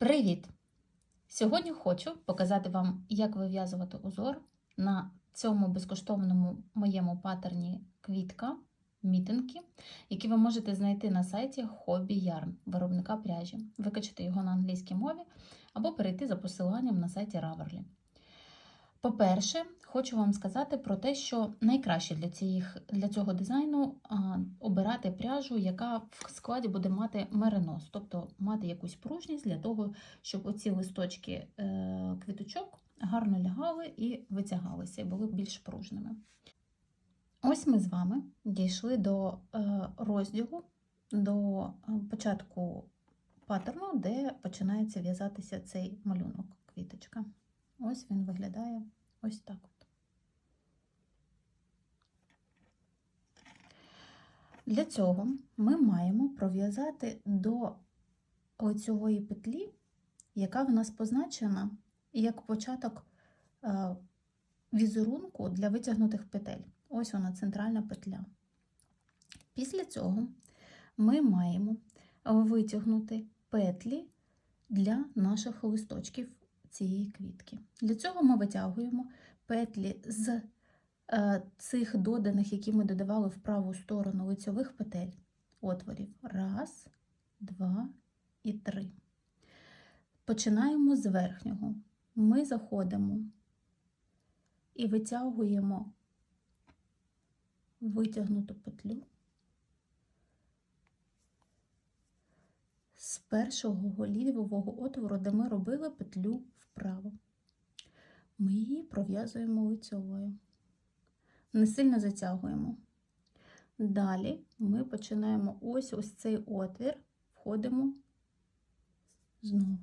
Привіт! Сьогодні хочу показати вам, як вив'язувати узор на цьому безкоштовному моєму паттерні квітка мітинки, які ви можете знайти на сайті Hobby Yarn, виробника пряжі, викачати його на англійській мові або перейти за посиланням на сайті Ravelry. По-перше, хочу вам сказати про те, що найкраще для, цих, для цього дизайну обирати пряжу, яка в складі буде мати меринос, тобто мати якусь пружність для того, щоб оці листочки е, квіточок гарно лягали і витягалися, і були більш пружними. Ось ми з вами дійшли до е, розділу, до е, початку паттерну, де починається в'язатися цей малюнок, квіточка. Ось він виглядає ось так. от. Для цього ми маємо пров'язати до оцього петлі, яка в нас позначена як початок е, візерунку для витягнутих петель. Ось вона центральна петля. Після цього ми маємо витягнути петлі для наших листочків цієї квітки. Для цього ми витягуємо петлі з е, цих доданих, які ми додавали в праву сторону лицьових петель, отворів. Раз, два і три. Починаємо з верхнього. Ми заходимо і витягуємо витягнуту петлю з першого голівого отвору, де ми робили петлю вправо. Ми її пров'язуємо лицьовою. Не сильно затягуємо. Далі ми починаємо ось ось цей отвір, входимо знову.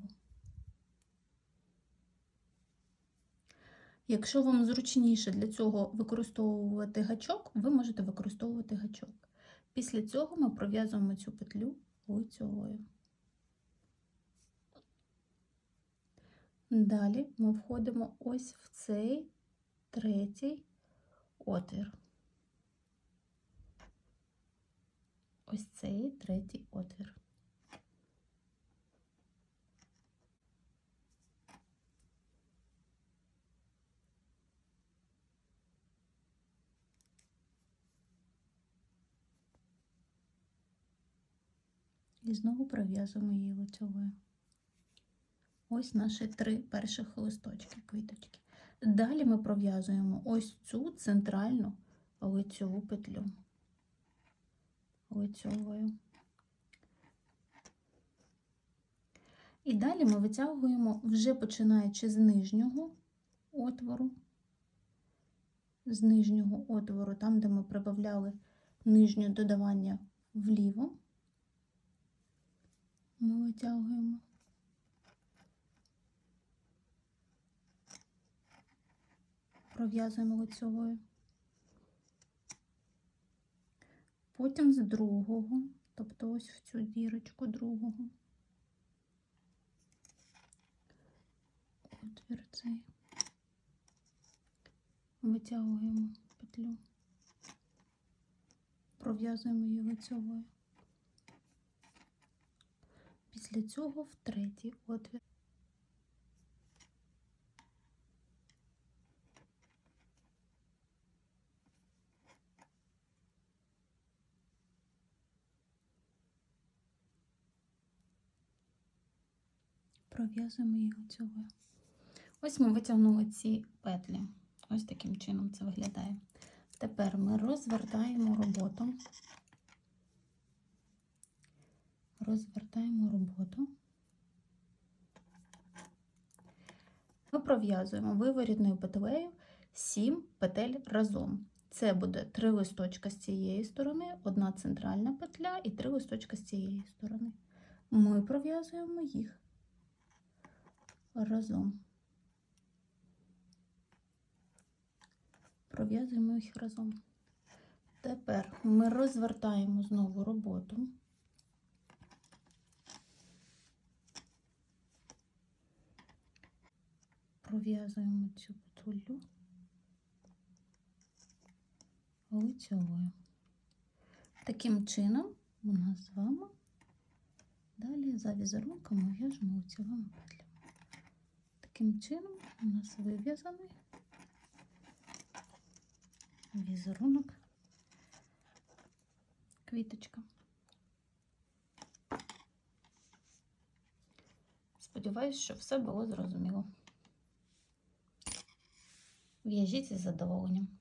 Якщо вам зручніше для цього використовувати гачок, ви можете використовувати гачок. Після цього ми пров'язуємо цю петлю лицьовою. Далі ми входимо ось в цей третій отвір. Ось цей третій отвір. І знову пров'язуємо її лицьовою. Ось наші три перших листочки, квіточки. Далі ми пров'язуємо ось цю центральну лицьову петлю лицьовою. І далі ми витягуємо, вже починаючи з нижнього отвору, з нижнього отвору, там, де ми прибавляли нижнє додавання вліво, ми витягуємо. Пров'язуємо лицьовою. Потім з другого, тобто ось в цю дірочку другого. Отвір цей. Витягуємо петлю, пров'язуємо її лицьовою. Після цього в третій отвір. Пров'язуємо її лицьовою. Ось ми витягнули ці петлі. Ось таким чином це виглядає. Тепер ми розвертаємо роботу, розвертаємо роботу. Ми пров'язуємо виворітною петлею 7 петель разом. Це буде 3 листочка з цієї сторони, одна центральна петля і 3 листочка з цієї сторони. Ми пров'язуємо їх разом. Пров'язуємо їх разом. Тепер ми розвертаємо знову роботу. Пров'язуємо цю петлю лицьовою. Таким чином у нас з вами Далі за візерунком в'яжемо лицевими петлями. Таким чином у нас вив'язаний візерунок квіточка. Сподіваюсь, що все було зрозуміло. В'яжіть із задоволенням.